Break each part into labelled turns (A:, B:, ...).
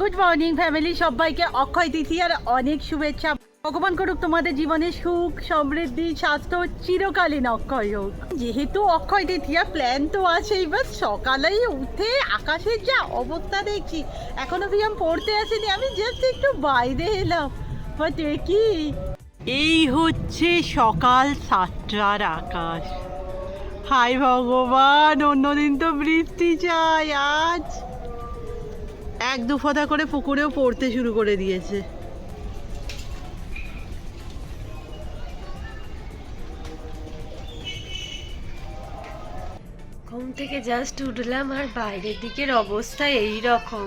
A: Good morning family সবাইকে অক্ষয় তৃতীয়ার অনেক শুভেচ্ছা। ভগবান করুক, তোমাদের জীবনে সুখ, সমৃদ্ধি, স্বাস্থ্য চিরকালীন অক্ষয় হোক। যেহেতু অক্ষয় তৃতীয়া প্ল্যান তো আছেই বাস সকালেই উঠে আকাশের যা অবস্থা দেখছি, এখনও বিয়াম পড়তে আসেনি? আমি জাস্ট একটু বাইরে এলাম। বাট কি? এই হচ্ছে সকাল সাতটার আকাশ। হাই ভগবান, অন্যদিন তো বৃষ্টি চাই আজ এক দু ফোঁটা করে পুকুরেও পড়তে শুরু করে দিয়েছে।
B: ঘুম থেকে জাস্ট উঠলাম আর বাইরের দিকের অবস্থা এই রকম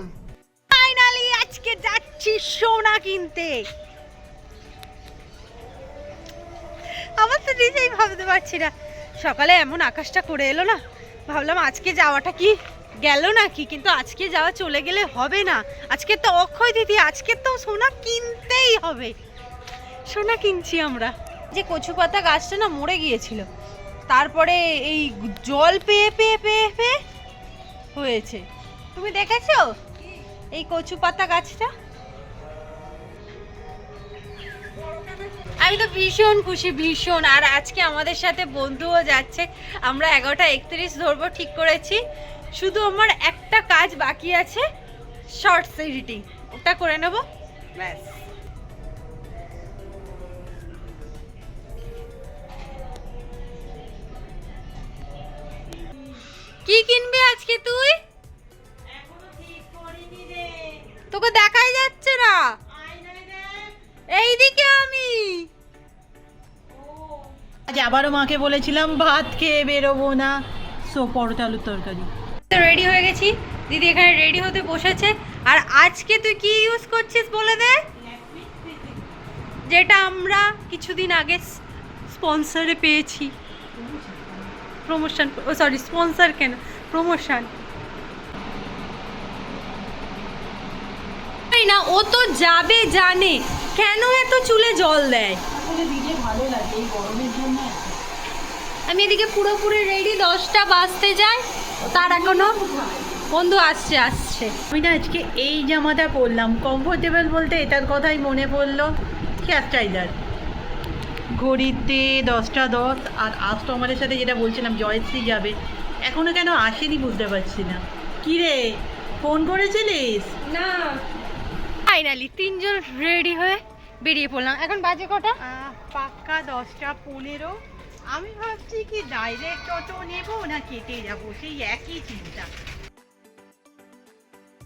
A: ফাইনালি আজকে যাচ্ছি সোনা কিনতে। আমার তো নিজেই ভাবতে পারছি না। সকালে এমন আকাশটা করে এলো না। ভাবলাম আজকে যাওয়াটা কি? গেল নাকি? কিন্তু আজকে যাওয়া চলে গেলে হবে না। আজকে তো অক্ষয় দিদি, আজকে তো সোনা কিনতেই হবে। সোনা কিনছি আমরা। যে কচু পাতা গাছটা না মরে গিয়েছিল। তারপরে এই জল পেয়ে পেয়ে পেয়ে পেয়ে হয়েছে। তুমি দেখেছ? এই কচু পাতা গাছটা? আমি তো ভীষণ খুশি, ভীষণ। আর আজকে আমাদের সাথে বন্ধুও যাচ্ছে। আমরা এগারোটা একত্রিশ ধরবো, ঠিক করেছি। শুধু আমার একটা কাজ বাকি আছে শর্টস এডিটিং ওটা করে নেব। ব্যাস। কি কিনবি আজকে তুই? তোকে দেখাই যাচ্ছে না। এইদিকে আমি। আজ আবারও মাকে বলেছিলাম, ভাত খেয়ে বেরোবো না। সো পরোটা আলুর তরকারি। রেডি হয়ে গেছি। দিদি এখানে রেডি হতে বসেছে। আর আজকে তুই কি ইউজ করছিস বলে দে? যেটা আমরা কিছুদিন আগে স্পন্সরে পেয়েছি। প্রমোশন ও সরি স্পন্সর কেন? প্রমোশন না ও তো যাবে জানে। কেন এত চুলে জল দেয়? আমি এদিকে পুরোপুরি রেডি দশটা বাজতে যাই তার এখনও বন্ধু আসছে আসছে। আমি না আজকে এই জামাটা পরলাম। কমফোর্টেবল বলতে এটার কথাই মনে পড়ল ক্যাস্টাইলার ঘড়িতে দশটা দশ আর আজ তো আমাদের সাথে যেটা বলছিলাম জয়শ্রী যাবে। এখনও কেন আসেনি বুঝতে পারছি না। কি রে ফোন করেছিলিস?
B: না। ফাইনালি তিনজন রেডি হয়ে বেরিয়ে পড়লাম। এখন বাজে কটা?
A: পাক্কা দশটা পনেরো। আমি ভাবছি কি ডাইরেক্ট অটো নেব না কেটে যাব? সেই একই চিন্তা।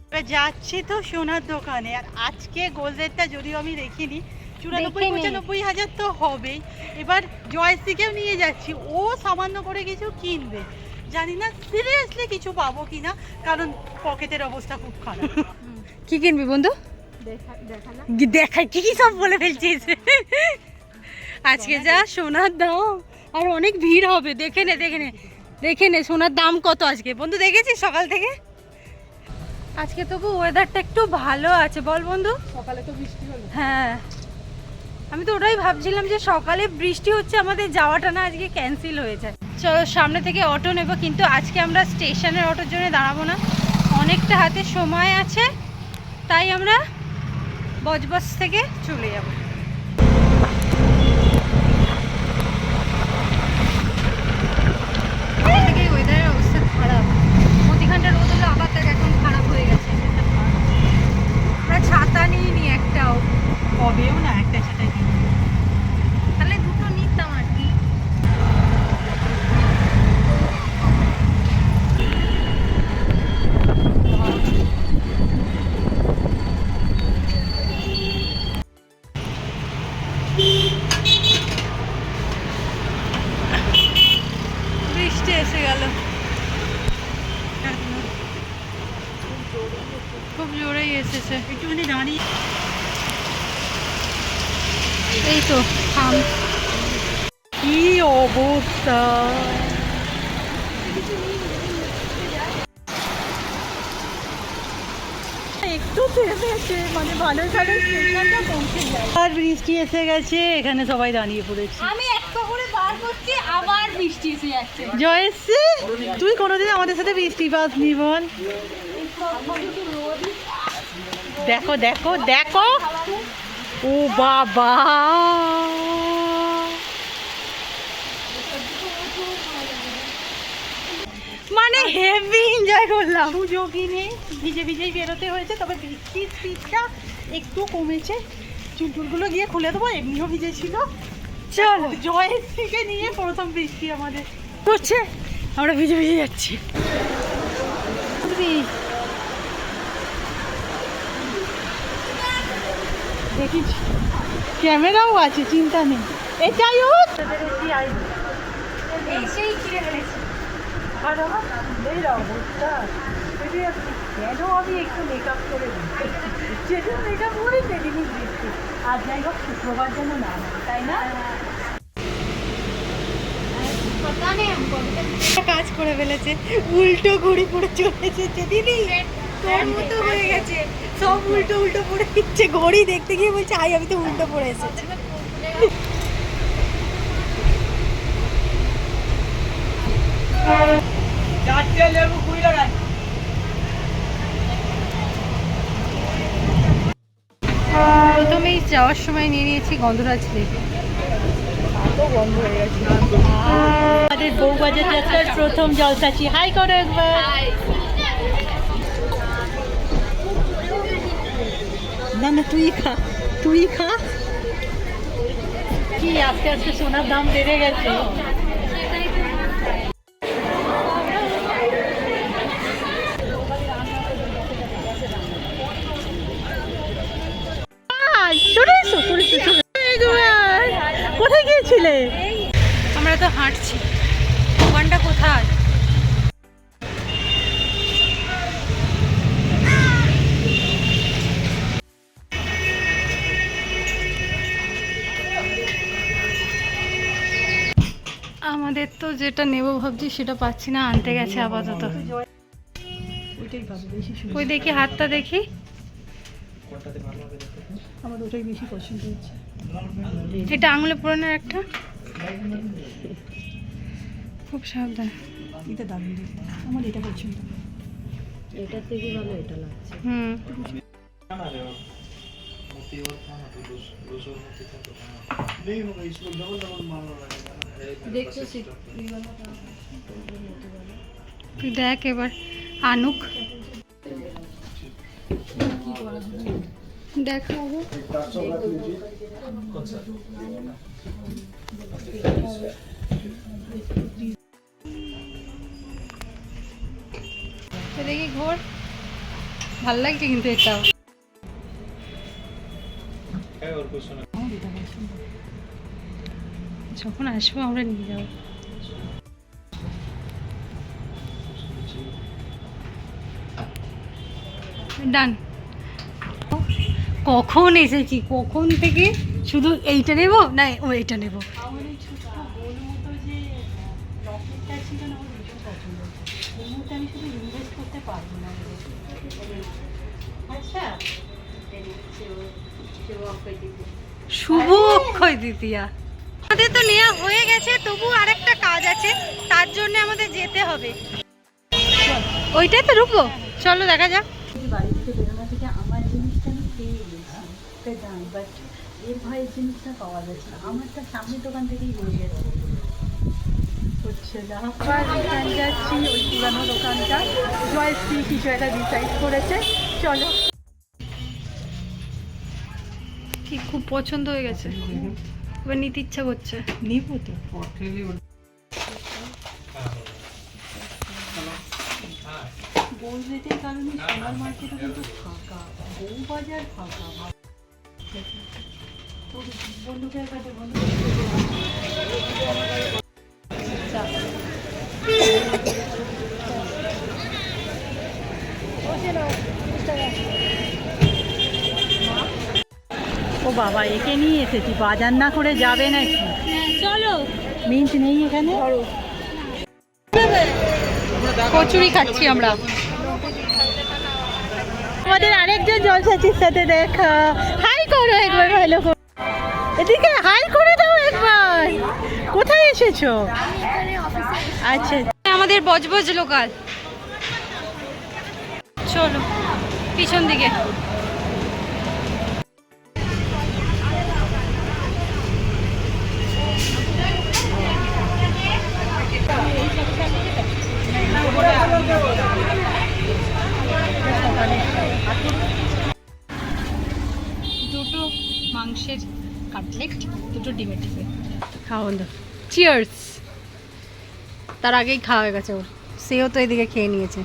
A: এবার যাচ্ছি তো সোনার দোকানে আর আজকে গোল্ড রেটটা যদিও আমি দেখিনি চুরানব্বই পঁচানব্বই হাজার তো হবেই। এবার জয়শ্রীকেও নিয়ে যাচ্ছি ও সামান্য করে কিছু কিনবে। জানি না সিরিয়াসলি কিছু পাবো কিনা কারণ পকেটের অবস্থা খুব খারাপ।
B: কি কিনবি বন্ধু?
A: দেখাই কি কি সব বলে ফেলছিস?
B: আজকে যা সোনার দাম। আর অনেক ভিড় হবে দেখে নে দেখে নে দেখে নে সোনার দাম কত আজকে। বন্ধু দেখেছিস সকাল থেকে? আজকে তবু ওয়েদারটা একটু ভালো আছে বল বন্ধু। সকালে তো বৃষ্টি হলো। হ্যাঁ। আমি তো ওটাই ভাবছিলাম যে সকালে বৃষ্টি হচ্ছে আমাদের যাওয়াটা না আজকে ক্যান্সেল হয়ে যায়। চলো সামনে থেকে অটো নেব কিন্তু আজকে আমরা স্টেশনের অটোর জন্য দাঁড়াবো না। অনেকটা হাতে সময় আছে তাই আমরা বজবজ থেকে চলে যাব। থেকেই ওয়েদারের অবস্থা খারাপ। মধ্যিখানটা রোদ হলো আবার দেখ এখন খারাপ হয়ে গেছে। আমরা ছাতা নিইনি একটাও।
A: হবেও না একটা সেটা
B: খুব জোরেই এসেছে।
A: একটুখানি দাঁড়িয়ে।
B: এই তো থাম।
A: কি অবস্থা? একটু থেমেছে মানে ভালো ভালো স্টেশনটা পৌঁছে যায়। আর বৃষ্টি এসে গেছে এখানে সবাই দাঁড়িয়ে পড়েছে।
B: আমি একটা করে বার করছি আবার বৃষ্টি এসে যাচ্ছে।
A: জয়শ্রী তুই কোনোদিন আমাদের সাথে বৃষ্টি পাসনি বল দেখো দেখো দেখো। ও বাবা।
B: মানে হেভি এনজয় করলাম।
A: সুযোগই নেই ভিজে ভিজেই বেরোতে হয়েছে তবে বৃষ্টির স্পিডটা একটু কমেছে। চুলটুলগুলো গিয়ে খুলে দেবো এমনিও ভিজেছিল।
B: চল।
A: জয়ের থেকে নিয়ে প্রথম বৃষ্টি আমাদের।
B: করছে। আমরা ভিজে ভিজে যাচ্ছি।
A: দেখিস। ক্যামেরাও আছে চিন্তা নেই। এটাই আর আমার অবস্থা। কেন আমি একটু মেকআপ করে যেদিন মেকআপ করে সেদিনই বৃষ্টি। আর যাই হোক শুক্রবার যেন না তাই না?
B: কাজ করে ফেলেছে। উল্টো ঘুড়ি পড়ে চলে এসেছে দিদি তোর মতো হয়ে গেছে। সব উল্টো উল্টো পড়ে দিচ্ছে ঘড়ি দেখতে গিয়ে বলছে আই আমি তো উল্টো পড়ে এসেছি। প্রথমেই যাওয়ার সময় নিয়ে নিয়েছি গন্ধরাজ লেক
A: আমাদের বউবাজার যাত্রার প্রথম জলসাচি। হাই করো একবার না না তুই খা। তুই খা। কি আস্তে আস্তে সোনার দাম বেড়ে গেছে। কোথায় গিয়েছিলে?
B: আমরা তো হাঁটছি। দোকানটা কোথায়? আমাদের তো যেটা নেব ভাবছি সেটা পাচ্ছি না আনতে গেছে আপাতত।
A: ভালো
B: ওই দেখি হাতটা দেখি।
A: আমার ওটাই বেশি পছন্দ হচ্ছে
B: এটা আঙুলে পুরানোর একটা? খুব সাবধান।
A: এটা দারুণ। আমার এটা পছন্দ
B: হুম। তুই দেখ এবার আনুক। দেখা। দেখি ঘোর। ভালো লাগছে কিন্তু এটাও যখন আসব আমরা নিয়ে যাব। ডান। কখন এসেছি? কখন থেকে? শুধু এইটা নেব না ও এইটা নেব?
A: আচ্ছা।
B: শুভ অক্ষয় তৃতীয়া। আমাদের তো নেওয়া হয়ে গেছে তবু আরেকটা কাজ আছে, তার জন্য আমাদের যেতে হবে। ওইটাই তো রুকবো। চলো দেখা যাক।
A: বেরোনো থেকে আমার জিনিসটা আমি জিনিসটা পাওয়া না দোকান থেকেই গেছে হচ্ছে না আবার রিটার্ন যাচ্ছি ওই দোকানটা। জয়শ্রী কিছু একটা ডিসাইড করেছে। চলো।
B: কি খুব পছন্দ হয়ে গেছে? এবার নিতে ইচ্ছা করছে।
A: নিবো তো গোল রেটের কারণে সোনার মার্কেটে কিন্তু ফাঁকা বউ বাজার ফাঁকা। ভাব। তোর বন্ধুকের কাছে বন্ধু ও বাবা একে নিয়ে এসেছি বাজার না করে যাবে নাকি?
B: চলো।
A: মিন্ট নেই এখানে?
B: কচুরি খাচ্ছি আমরা।
A: আমাদের আরেকজন জলসাচির সাথে দেখা। হাই করো একবার ভালো করে। এদিকে হাই করে দাও একবার। কোথায় এসেছ? আচ্ছা।
B: আমাদের বজবজ লোকাল। চলো পিছন দিকে। কাটলেট দুটো ডিমের টিফিন। খাওয়া বন্ধু। চিয়ার্স তার আগেই খাওয়া হয়ে গেছে ওর। সেও তো এদিকে খেয়ে নিয়েছে।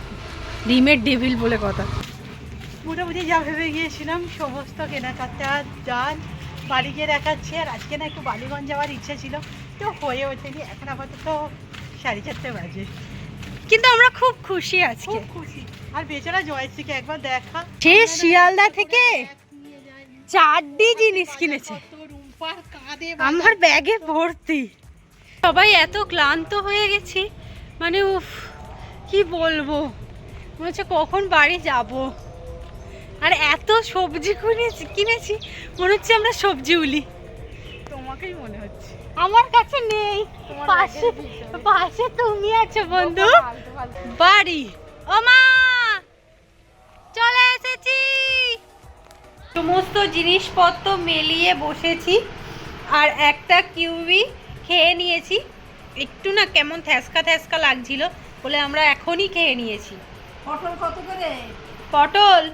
B: ডিমের ডেভিল বলে কথা।
A: মোটামুটি যা ভেবে গিয়েছিলাম সমস্ত কেনাকাটা যান বাড়ি গিয়ে দেখাচ্ছি আর আজকে না একটু বালিগঞ্জ যাওয়ার ইচ্ছে ছিল তো হয়ে ওঠেনি। এখন আপাতত সাড়ে চারটে বাজে।
B: কিন্তু আমরা খুব খুশি আজকে।
A: খুব খুশি। আর বেচারা জয়শ্রীকে একবার দেখা।
B: সে শিয়ালদা থেকে চারটি জিনিস কিনেছে। আমার ব্যাগে ভর্তি। সবাই এত ক্লান্ত হয়ে গেছি মানে উফ কি বলব? মনে হচ্ছে কখন বাড়ি যাব। আর এত সবজি কিনেছি কিনেছি মনে হচ্ছে আমরা সবজি উলি।
A: তোমাকেই মনে হচ্ছে।
B: আমার কাছে নেই। পাশে। পাশে তুমি আছো বন্ধু। বাড়ি। ও মা চলে এসেছি। সমস্ত জিনিসপত্র মেলিয়ে বসেছি আর একটা কিউবি খেয়ে নিয়েছি। একটু না কেমন থ্যাসকা থ্যাসকা লাগছিল বলে আমরা এখনই খেয়ে নিয়েছি।
A: পটল কত করে?
B: পটল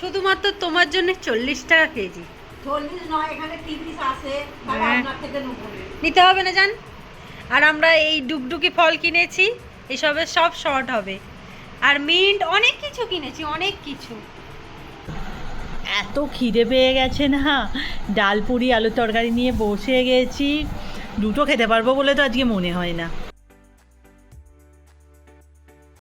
B: শুধুমাত্র তোমার জন্য চল্লিশ টাকা কেজি। হ্যাঁ। নিতে হবে না জান? আর আমরা এই ডুগডুগি ফল কিনেছি এসবের সব শর্ট হবে। আর মিন্ট অনেক কিছু কিনেছি অনেক কিছু।
A: এত খিদে পেয়ে গেছে না? ডাল, পুরি, আলুর তরকারি নিয়ে বসে গেছি। দুটো খেতে পারব বলে তো আজকে মনে হয় না।